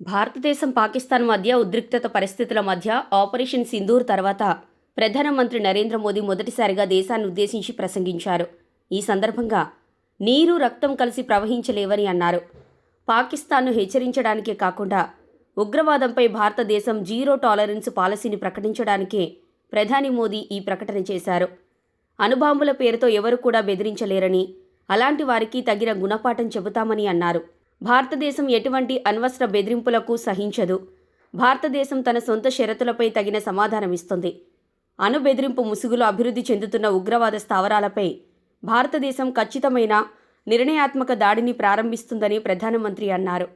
భారతదేశం పాకిస్తాన్ మధ్య ఉద్రిక్తత పరిస్థితుల మధ్య ఆపరేషన్ సింధూర్ తర్వాత ప్రధానమంత్రి నరేంద్ర మోదీ మొదటిసారిగా దేశాన్ని ఉద్దేశించి ప్రసంగించారు. ఈ సందర్భంగా నీరు రక్తం కలిసి ప్రవహించలేవని అన్నారు. పాకిస్తాన్ను హెచ్చరించడానికే కాకుండా ఉగ్రవాదంపై భారతదేశం జీరో టాలరెన్స్ పాలసీని ప్రకటించడానికే ప్రధాని మోదీ ఈ ప్రకటన చేశారు. అణుబాంబుల పేరుతో ఎవరు కూడా బెదిరించలేరని అలాంటి వారికి తగిన గుణపాఠం చెబుతామని అన్నారు. భారతదేశం ఎటువంటి అణ్వస్త్ర బెదిరింపులకు సహించదు. భారతదేశం తన సొంత షరతులపై తగిన సమాధానమిస్తుంది అణు బెదిరింపు ముసుగులో అభివృద్ధి చెందుతున్న ఉగ్రవాద స్థావరాలపై భారతదేశం ఖచ్చితమైన నిర్ణయాత్మక దాడిని ప్రారంభిస్తుందని ప్రధానమంత్రి అన్నారు.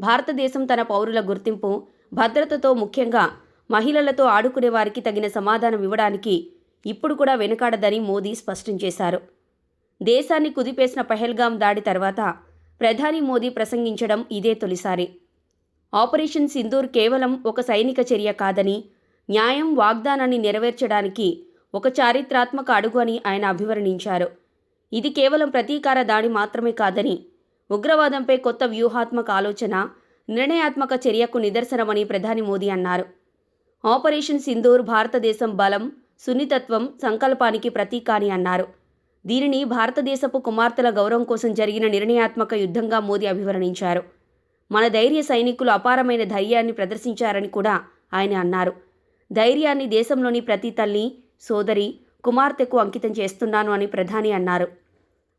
భారతదేశం తన పౌరుల గుర్తింపు భద్రతతో ముఖ్యంగా మహిళలతో ఆడుకునే వారికి తగిన సమాధానం ఇవ్వడానికి ఇప్పుడు కూడా వెనుకాడదని మోదీ స్పష్టం చేశారు. దేశాన్ని కుదిపేసిన పహల్గాం దాడి తర్వాత ప్రధాని మోదీ ప్రసంగించడం ఇదే తొలిసారి. ఆపరేషన్ సింధూర్ కేవలం ఒక సైనిక చర్య కాదని న్యాయం వాగ్దానాన్ని నెరవేర్చడానికి ఒక చారిత్రాత్మక అడుగు అని ఆయన అభివర్ణించారు. ఇది కేవలం ప్రతీకార దాడి మాత్రమే కాదని ఉగ్రవాదంపై కొత్త వ్యూహాత్మక ఆలోచన నిర్ణయాత్మక చర్యకు నిదర్శనమని ప్రధాని మోదీ అన్నారు. ఆపరేషన్ సింధూర్ భారతదేశం బలం సున్నితత్వం సంకల్పానికి ప్రతీక అని అన్నారు. దీనిని భారతదేశపు కుమార్తెల గౌరవం కోసం జరిగిన నిర్ణయాత్మక యుద్ధంగా మోదీ అభివర్ణించారు. మన ధైర్య సైనికులు అపారమైన ధైర్యాన్ని ప్రదర్శించారని కూడా ఆయన అన్నారు. ధైర్యాన్ని దేశంలోని ప్రతి తల్లి సోదరి కుమార్తెకు అంకితం చేస్తున్నాను అని ప్రధాని అన్నారు.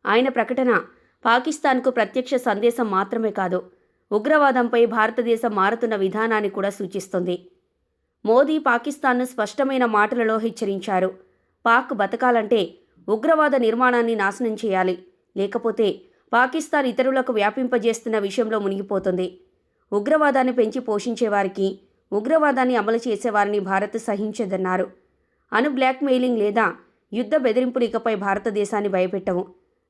ఆయన ప్రకటన పాకిస్తాన్కు ప్రత్యక్ష సందేశం మాత్రమే కాదు ఉగ్రవాదంపై భారతదేశం మారుతున్న విధానాన్ని కూడా సూచిస్తుంది. మోదీ పాకిస్తాన్ను స్పష్టమైన మాటలలో హెచ్చరించారు. పాక్ బతకాలంటే ఉగ్రవాద నిర్మాణాన్ని నాశనం చేయాలి. లేకపోతే పాకిస్తాన్ ఇతరులకు వ్యాపింపజేస్తున్న విషయంలో మునిగిపోతుంది. ఉగ్రవాదాన్ని పెంచి పోషించేవారికి ఉగ్రవాదాన్ని అమలు చేసేవారిని భారత్ సహించదన్నారు. అను బ్లాక్మెయిలింగ్ లేదా యుద్ధ బెదిరింపులు ఇకపై భారతదేశాన్ని భయపెట్టవు.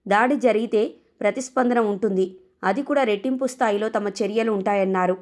దాడి జరిగితే ప్రతిస్పందన ఉంటుంది. అది కూడా రెట్టింపు స్థాయిలో తమ చర్యలు ఉంటాయన్నారు.